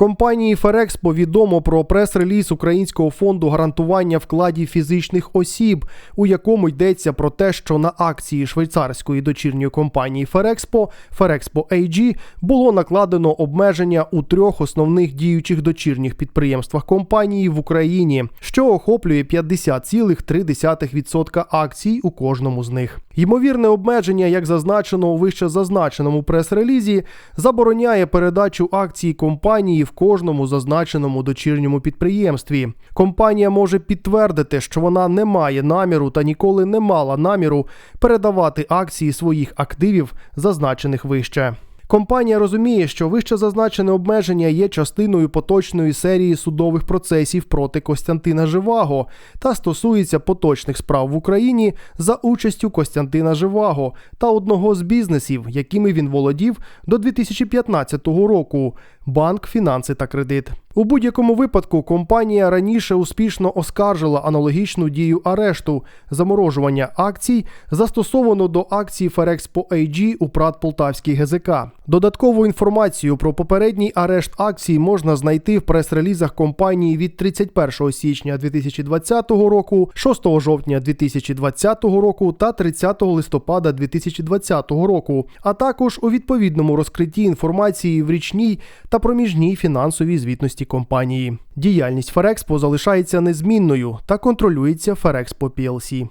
Компанії Ферекспо відомо про прес-реліз Українського фонду гарантування вкладів фізичних осіб, у якому йдеться про те, що на акції швейцарської дочірньої компанії Ферекспо Ферекспо AG було накладено обмеження у трьох основних діючих дочірніх підприємствах компанії в Україні, що охоплює 50,3% акцій у кожному з них. Ймовірне обмеження, як зазначено у вище зазначеному прес-релізі, забороняє передачу акцій компанії в кожному зазначеному дочірньому підприємстві. Компанія може підтвердити, що вона не має наміру та ніколи не мала наміру передавати акції своїх активів, зазначених вище. Компанія розуміє, що вище зазначене обмеження є частиною поточної серії судових процесів проти Костянтина Живаго та стосується поточних справ в Україні за участю Костянтина Живаго та одного з бізнесів, якими він володів до 2015 року банк, фінанси та кредит. У будь-якому випадку компанія раніше успішно оскаржила аналогічну дію арешту заморожування акцій, застосовано до акцій Ферекспо AG у ПРАТ Полтавський ГЗК. Додаткову інформацію про попередній арешт акцій можна знайти в прес-релізах компанії від 31 січня 2020 року, 6 жовтня 2020 року та 30 листопада 2020 року, а також у відповідному розкритті інформації в річній та проміжній фінансовій звітності компанії. Діяльність Ферекспо залишається незмінною та контролюється Ферекспо PLC.